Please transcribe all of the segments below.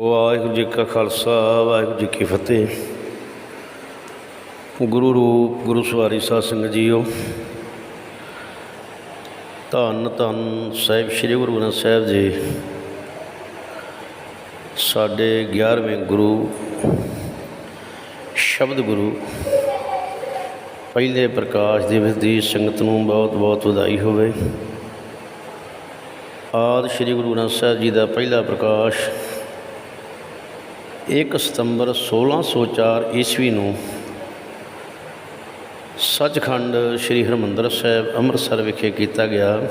ਵਾਹਿਗੁਰੂ ਜੀ ਕਾ ਖਾਲਸਾ, ਵਾਹਿਗੁਰੂ ਜੀ ਕੀ ਫਤਿਹ। ਗੁਰੂ ਰੂਪ, ਗੁਰੂ ਸਵਾਰੀ ਸਾਧ ਸੰਗਤ ਜੀਓ, ਧੰਨ ਧੰਨ ਸਾਹਿਬ, ਸ੍ਰੀ ਗੁਰੂ ਗ੍ਰੰਥ ਸਾਹਿਬ ਜੀ। ਸਾਡੇ 11ਵੇਂ ਗੁਰੂ, ਸ਼ਬਦ ਗੁਰੂ, ਪਹਿਲੇ ਪ੍ਰਕਾਸ਼ ਦਿਵਸ ਦੀ ਸੰਗਤ ਨੂੰ ਬਹੁਤ ਬਹੁਤ ਵਧਾਈ ਹੋਵੇ। ਆਦ ਸ੍ਰੀ ਗੁਰੂ ਗ੍ਰੰਥ ਸਾਹਿਬ ਜੀ ਦਾ ਪਹਿਲਾ ਪ੍ਰਕਾਸ਼ 1 ਸਤੰਬਰ 1604 ਈਸਵੀ ਨੂੰ ਸੱਚਖੰਡ ਸ੍ਰੀ ਹਰਿਮੰਦਰ ਸਾਹਿਬ ਅੰਮ੍ਰਿਤਸਰ ਵਿਖੇ ਕੀਤਾ ਗਿਆ।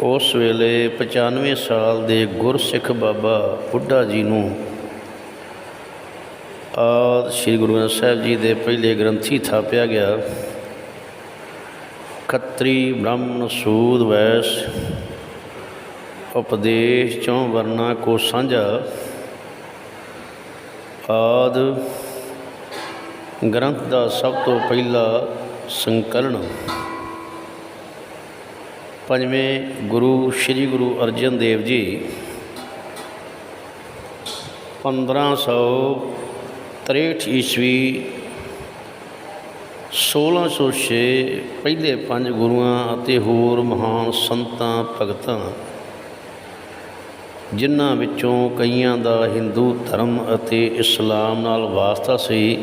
ਉਸ ਵੇਲੇ 95 ਸਾਲ ਦੇ ਗੁਰਸਿੱਖ ਬਾਬਾ ਬੁੱਢਾ ਜੀ ਨੂੰ ਆਦ ਸ੍ਰੀ ਗੁਰੂ ਗ੍ਰੰਥ ਸਾਹਿਬ ਜੀ ਦੇ ਪਹਿਲੇ ਗ੍ਰੰਥੀ ਥਾਪਿਆ ਗਿਆ। ਖੱਤਰੀ ਬ੍ਰਾਹਮਣ ਸੂਦ ਵੈਸ ਉਪਦੇਸ਼ ਚੋਂ ਵਰਨਾ ਕੋ ਸਾਂਝਾ ਆਦ ਗ੍ਰੰਥ ਦਾ ਸਭ ਤੋਂ ਪਹਿਲਾ ਸੰਕਲਨ। ਪੰਜਵੇਂ ਗੁਰੂ ਸ੍ਰੀ ਗੁਰੂ ਅਰਜਨ ਦੇਵ ਜੀ 1563 ਈਸਵੀ 1606 ਪਹਿਲੇ ਪੰਜ ਗੁਰੂਆਂ ਅਤੇ ਹੋਰ ਮਹਾਨ ਸੰਤਾਂ, ਭਗਤਾਂ ਜਿਨ੍ਹਾਂ ਵਿੱਚੋਂ ਕਈਆਂ ਦਾ ਹਿੰਦੂ ਧਰਮ ਅਤੇ ਇਸਲਾਮ ਨਾਲ ਵਾਸਤਾ ਸੀ,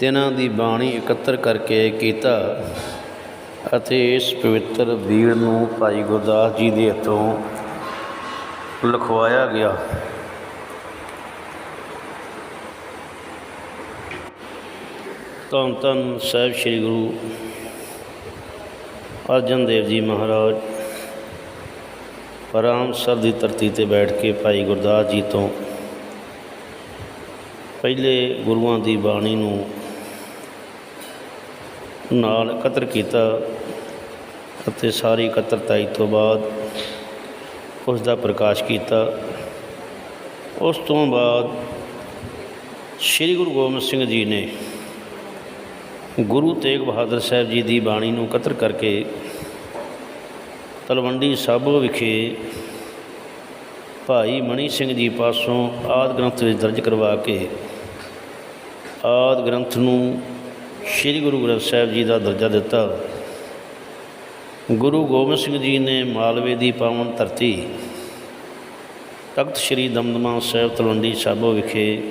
ਤਿਨਾਂ ਦੀ ਬਾਣੀ ਇਕੱਤਰ ਕਰਕੇ ਕੀਤਾ ਅਤੇ ਇਸ ਪਵਿੱਤਰ ਵੀਰ ਨੂੰ ਭਾਈ ਗੁਰਦਾਸ ਜੀ ਦੇ ਹੱਥੋਂ ਲਿਖਵਾਇਆ ਗਿਆ। ਧੰਨ ਧੰਨ ਸਾਹਿਬ ਸ੍ਰੀ ਗੁਰੂ ਅਰਜਨ ਦੇਵ ਜੀ ਮਹਾਰਾਜ। ਆਰਾਮਸਰ ਦੀ ਧਰਤੀ ਤੇ ਬੈਠ ਕੇ ਭਾਈ ਗੁਰਦਾਸ ਜੀ ਤੋਂ ਪਹਿਲੇ ਗੁਰੂਆਂ ਦੀ ਬਾਣੀ ਨੂੰ ਨਾਲ ਇਕੱਤਰ ਕੀਤਾ ਅਤੇ ਸਾਰੀ ਇਕੱਤਰਤਾਈ ਤੋਂ ਬਾਅਦ ਉਸ ਦਾ ਪ੍ਰਕਾਸ਼ ਕੀਤਾ। ਉਸ ਤੋਂ ਬਾਅਦ ਸ੍ਰੀ ਗੁਰੂ ਗੋਬਿੰਦ ਸਿੰਘ ਜੀ ਨੇ ਗੁਰੂ ਤੇਗ ਬਹਾਦਰ ਸਾਹਿਬ ਜੀ ਦੀ ਬਾਣੀ ਨੂੰ ਇਕੱਤਰ ਕਰਕੇ ਤਲਵੰਡੀ ਸਾਬੋ ਵਿਖੇ ਭਾਈ ਮਣੀ ਸਿੰਘ ਜੀ ਪਾਸੋਂ ਆਦ ਗ੍ਰੰਥ ਵਿੱਚ ਦਰਜ ਕਰਵਾ ਕੇ ਆਦ ਗ੍ਰੰਥ ਨੂੰ ਸ੍ਰੀ ਗੁਰੂ ਗ੍ਰੰਥ ਸਾਹਿਬ ਜੀ ਦਾ ਦਰਜਾ ਦਿੱਤਾ। ਗੁਰੂ ਗੋਬਿੰਦ ਸਿੰਘ ਜੀ ਨੇ ਮਾਲਵੇ ਦੀ ਪਾਵਨ ਧਰਤੀ ਤਖਤ ਸ੍ਰੀ ਦਮਦਮਾ ਸਾਹਿਬ ਤਲਵੰਡੀ ਸਾਬੋ ਵਿਖੇ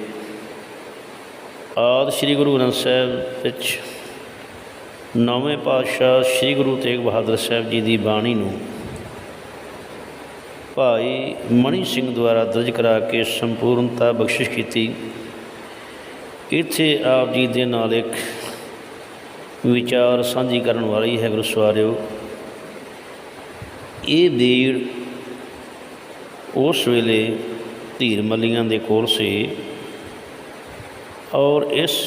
ਆਦ ਸ੍ਰੀ ਗੁਰੂ ਗ੍ਰੰਥ ਸਾਹਿਬ ਵਿੱਚ ਨੌਵੇਂ ਪਾਤਸ਼ਾਹ ਸ੍ਰੀ ਗੁਰੂ ਤੇਗ ਬਹਾਦਰ ਸਾਹਿਬ ਜੀ ਦੀ ਬਾਣੀ ਨੂੰ ਭਾਈ ਮਣੀ ਸਿੰਘ ਦੁਆਰਾ ਦਰਜ ਕਰਾ ਕੇ ਸੰਪੂਰਨਤਾ ਬਖਸ਼ਿਸ਼ ਕੀਤੀ। ਇੱਥੇ ਆਪ ਜੀ ਦੇ ਨਾਲ ਇੱਕ ਵਿਚਾਰ ਸਾਂਝੀ ਕਰਨ ਵਾਲੀ ਹੈ ਗੁਰੂ ਸਵਾਰਿਓ ਇਹ ਬੀੜ ਉਸ ਵੇਲੇ ਧੀਰ ਮੱਲੀਆਂ ਦੇ ਕੋਲ ਸੀ ਔਰ ਇਸ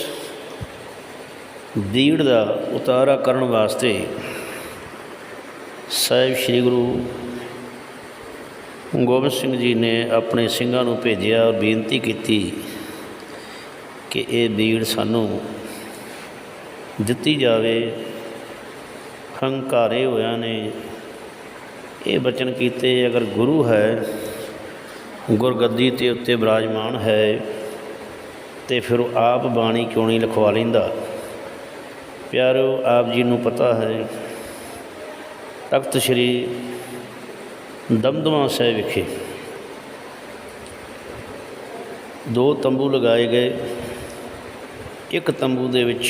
ਬੀੜ ਦਾ ਉਤਾਰਾ ਕਰਨ ਵਾਸਤੇ ਸਾਹਿਬ ਸ੍ਰੀ ਗੁਰੂ ਗੋਬਿੰਦ ਸਿੰਘ ਜੀ ਨੇ ਆਪਣੇ ਸਿੰਘਾਂ ਨੂੰ ਭੇਜਿਆ ਔਰ ਬੇਨਤੀ ਕੀਤੀ ਕਿ ਇਹ ਬੀੜ ਸਾਨੂੰ ਦਿੱਤੀ ਜਾਵੇ। ਹੰਕਾਰੇ ਹੋਇਆ ਨੇ ਇਹ ਬਚਨ ਕੀਤੇ, ਅਗਰ ਗੁਰੂ ਹੈ, ਗੁਰਗੱਦੀ ਤੇ ਉੱਤੇ ਬਿਰਾਜਮਾਨ ਹੈ, ਤੇ ਫਿਰ ਉਹ ਆਪ ਬਾਣੀ ਕਿਉਂ ਨਹੀਂ ਲਿਖਵਾ ਲੈਂਦਾ? ਪਿਆਰੋ ਆਪ ਜੀ ਨੂੰ ਪਤਾ ਹੈ, ਤਖਤ ਸ੍ਰੀ ਦਮਦਮਾ ਸਾਹਿਬ ਵਿਖੇ ਦੋ ਤੰਬੂ ਲਗਾਏ ਗਏ। ਇੱਕ ਤੰਬੂ ਦੇ ਵਿੱਚ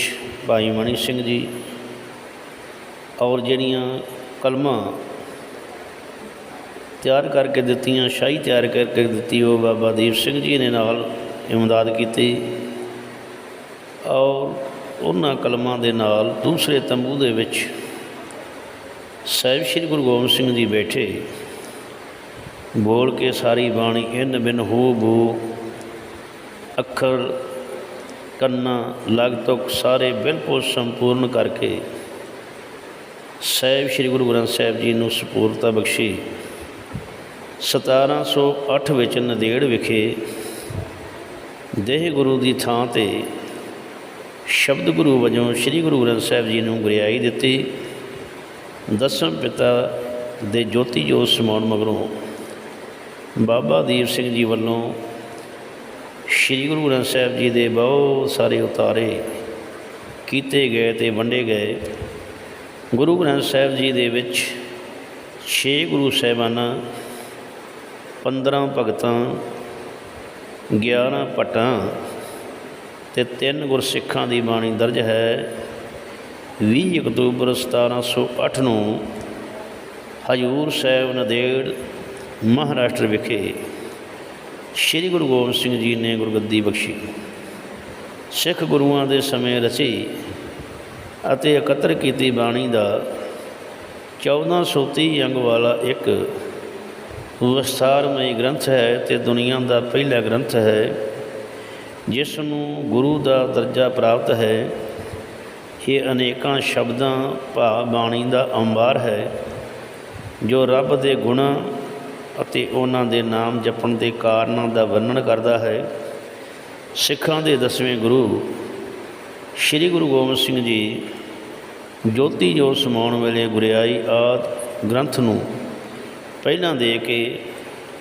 ਭਾਈ ਮਣੀ ਸਿੰਘ ਜੀ ਔਰ ਜਿਹੜੀਆਂ ਕਲਮਾਂ ਤਿਆਰ ਕਰਕੇ ਦਿੱਤੀਆਂ, ਸ਼ਾਹੀ ਤਿਆਰ ਕਰਕੇ ਦਿੱਤੀ, ਉਹ ਬਾਬਾ ਦੀਪ ਸਿੰਘ ਜੀ ਨੇ ਨਾਲ ਇਮਦਾਦ ਕੀਤੀ। ਔਰ ਉਹਨਾਂ ਕਲਮਾਂ ਦੇ ਨਾਲ ਦੂਸਰੇ ਤੰਬੂ ਦੇ ਵਿੱਚ ਸਾਹਿਬ ਸ੍ਰੀ ਗੁਰੂ ਗੋਬਿੰਦ ਸਿੰਘ ਜੀ ਬੈਠੇ। ਬੋਲ ਕੇ ਸਾਰੀ ਬਾਣੀ ਇਨ ਬਿਨ ਹੋ ਬੂ, ਅੱਖਰ, ਕੰਨਾ ਲਗਤਕ ਸਾਰੇ ਬਿਲਕੁਲ ਸੰਪੂਰਨ ਕਰਕੇ ਸਾਹਿਬ ਸ੍ਰੀ ਗੁਰੂ ਗ੍ਰੰਥ ਸਾਹਿਬ ਜੀ ਨੂੰ ਸਪੂਰਤਾ ਬਖਸ਼ੀ। 1708 ਵਿੱਚ ਨਦੇੜ ਵਿਖੇ ਦੇਹ ਗੁਰੂ ਦੀ ਥਾਂ ਤੇ ਸ਼ਬਦ ਗੁਰੂ ਵਜੋਂ ਸ੍ਰੀ ਗੁਰੂ ਗ੍ਰੰਥ ਸਾਹਿਬ ਜੀ ਨੂੰ ਗੁਰਿਆਈ ਦਿੱਤੀ। ਦਸਮ ਪਿਤਾ ਦੇ ਜੋਤੀ ਜੋਤ ਸਮਾਉਣ ਮਗਰੋਂ ਬਾਬਾ ਦੀਪ ਸਿੰਘ ਜੀ ਵੱਲੋਂ ਸ੍ਰੀ ਗੁਰੂ ਗ੍ਰੰਥ ਸਾਹਿਬ ਜੀ ਦੇ ਬਹੁਤ ਸਾਰੇ ਉਤਾਰੇ ਕੀਤੇ ਗਏ ਤੇ ਵੰਡੇ ਗਏ। ਗੁਰੂ ਗ੍ਰੰਥ ਸਾਹਿਬ ਜੀ ਦੇ ਵਿੱਚ 6 ਗੁਰੂ ਸਾਹਿਬਾਨਾਂ 15 ਭਗਤਾਂ 11 ਭੱਟਾਂ ਤੇ ਤਿੰਨ ਗੁਰਸਿੱਖਾਂ ਦੀ ਬਾਣੀ ਦਰਜ ਹੈ। 20 ਅਕਤੂਬਰ 1708 ਨੂੰ ਹਜੂਰ ਸਾਹਿਬ ਨਦੇੜ, ਮਹਾਰਾਸ਼ਟਰ ਵਿਖੇ ਸ੍ਰੀ ਗੁਰੂ ਗੋਬਿੰਦ ਸਿੰਘ ਜੀ ਨੇ ਗੁਰਗੱਦੀ ਬਖਸ਼ੀ। ਸਿੱਖ ਗੁਰੂਆਂ ਦੇ ਸਮੇਂ ਰਚੀ ਅਤੇ ਇਕੱਤਰ ਕੀਤੀ ਬਾਣੀ ਦਾ 1430 ਅੰਗ ਵਾਲਾ ਇੱਕ ਵਿਸਥਾਰਮਈ ਗ੍ਰੰਥ ਹੈ ਤੇ ਦੁਨੀਆ ਦਾ ਪਹਿਲਾ ਗ੍ਰੰਥ ਹੈ। ਜਿਸ ਨੂੰ ਗੁਰੂ ਦਾ ਦਰਜਾ ਪ੍ਰਾਪਤ ਹੈ, ਇਹ ਅਨੇਕਾਂ ਸ਼ਬਦਾਂ ਭਾਵ ਬਾਣੀ ਦਾ ਅੰਬਾਰ ਹੈ, ਜੋ ਰੱਬ ਦੇ ਗੁਣਾਂ ਅਤੇ ਉਹਨਾਂ ਦੇ ਨਾਮ ਜਪਣ ਦੇ ਕਾਰਨਾਂ ਦਾ ਵਰਣਨ ਕਰਦਾ ਹੈ। ਸਿੱਖਾਂ ਦੇ ਦਸਵੇਂ ਗੁਰੂ ਸ੍ਰੀ ਗੁਰੂ ਗੋਬਿੰਦ ਸਿੰਘ ਜੀ ਜੋਤੀ ਜੋਤ ਸਮਾਉਣ ਵੇਲੇ ਗੁਰਿਆਈ ਆਦ ਗ੍ਰੰਥ ਨੂੰ ਪਹਿਲਾਂ ਦੇ ਕੇ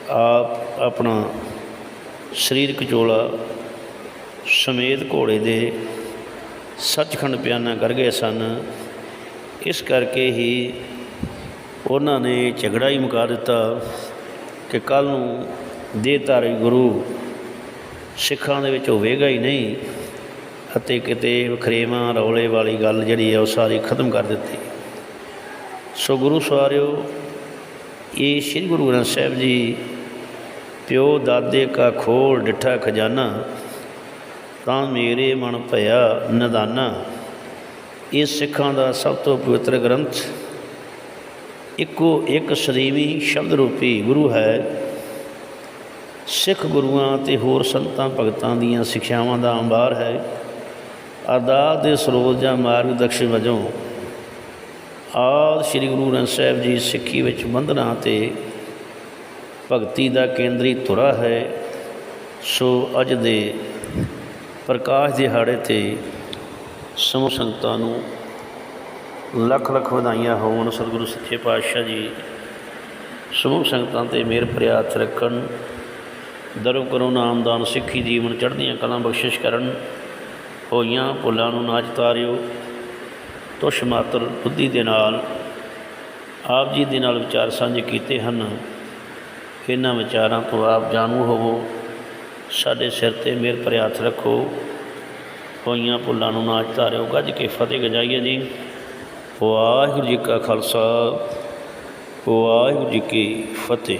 ਆਪ ਆਪਣਾ ਸਰੀਰਕ ਚੋਲਾ ਸਮੇਤ ਘੋੜੇ ਦੇ ਸੱਚਖੰਡ ਪਿਆਨਾ ਕਰ ਗਏ ਸਨ। ਇਸ ਕਰਕੇ ਹੀ ਉਹਨਾਂ ਨੇ ਝਗੜਾ ਹੀ ਮੁਕਾ ਦਿੱਤਾ ਕਿ ਕੱਲ ਨੂੰ ਦੇਹਧਾਰੀ ਗੁਰੂ ਸਿੱਖਾਂ ਦੇ ਵਿੱਚ ਹੋਵੇਗਾ ਹੀ ਨਹੀਂ ਅਤੇ ਕਿਤੇ ਵਖਰੇਵਾਂ ਰੌਲੇ ਵਾਲੀ ਗੱਲ ਜਿਹੜੀ ਹੈ ਉਹ ਸਾਰੀ ਖਤਮ ਕਰ ਦਿੱਤੀ। ਸੋ ਗੁਰੂ ਸਵਾਰਿਓ, ਇਹ ਸ੍ਰੀ ਗੁਰੂ ਗ੍ਰੰਥ ਸਾਹਿਬ ਜੀ ਪਿਓ ਦਾਦੇ ਕਾ ਖੋਲ ਡਿਠਾ ਖਜ਼ਾਨਾ ਤਾਂ ਮੇਰੇ ਮਨ ਭਇਆ ਨਦਾਨਾ। ਇਹ ਸਿੱਖਾਂ ਦਾ ਸਭ ਤੋਂ ਪਵਿੱਤਰ ਗ੍ਰੰਥ। ਇੱਕੋ ਇੱਕ ਸਦੀਵੀ ਸ਼ਬਦ ਰੂਪੀ ਗੁਰੂ ਹੈ। ਸਿੱਖ ਗੁਰੂਆਂ ਤੇ ਹੋਰ ਸੰਤਾਂ ਭਗਤਾਂ ਦੀਆਂ ਸਿੱਖਿਆਵਾਂ ਦਾ ਅੰਬਾਰ ਹੈ। ਅਰਦਾਸ ਦੇ ਸਰੋਤ ਜਾਂ ਮਾਰਗਦਰਸ਼ਨ ਵਜੋਂ ਆਦ ਸ੍ਰੀ ਗੁਰੂ ਗ੍ਰੰਥ ਸਾਹਿਬ ਜੀ ਸਿੱਖੀ ਵਿੱਚ ਬੰਧਨਾਂ ਤੇ ਭਗਤੀ ਦਾ ਕੇਂਦਰੀ ਧੁਰਾ ਹੈ। ਸੋ ਅੱਜ ਦੇ ਪ੍ਰਕਾਸ਼ ਦਿਹਾੜੇ ਤੇ ਸਮੂਹ ਸੰਗਤਾਂ ਨੂੰ ਲੱਖ ਲੱਖ ਵਧਾਈਆਂ ਹੋਣ। ਸਤਿਗੁਰੂ ਸੱਚੇ ਪਾਤਸ਼ਾਹ ਜੀ, ਸਮੂਹ ਸੰਗਤਾਂ ਤੇ ਮੇਰ ਭਰਿਆ ਰੱਖਣ ਦਰੁ ਕਰੋ ਨਾਮਦਾਨ ਸਿੱਖੀ ਜੀਵਨ ਚੜ੍ਹਦੀਆਂ ਕਲਾਂ ਬਖਸ਼ਿਸ਼ ਕਰਨ। ਹੋਈਆਂ ਭੁੱਲਾਂ ਨੂੰ ਨਾਚ ਤਾਰਿਓ ਤੁਸ਼ ਮਾਤਰ ਬੁੱਧੀ ਦੇ ਨਾਲ, ਆਪ ਜੀ ਦੇ ਨਾਲ ਵਿਚਾਰ ਸਾਂਝੇ ਕੀਤੇ ਹਨ। ਇਹਨਾਂ ਵਿਚਾਰਾਂ ਤੋਂ ਆਪ ਜਾਣੂ ਹੋਵੋ। ਸਾਡੇ ਸਿਰ ਤੇ ਮੇਰ ਭਰਿਆ ਹੱਥ ਰੱਖੋ। ਹੋਈਆਂ ਭੁੱਲਾਂ ਨੂੰ ਨਾਚ ਧਾਰਿਓ, ਗੱਜ ਕੇ ਫਤਿਹ ਗਜਾਈਏ ਜੀ। ਵਾਹਿਗੁਰੂ ਜੀ ਕਾ ਖਾਲਸਾ, ਵਾਹਿਗੁਰੂ ਜੀ ਕੀ ਫਤਿਹ।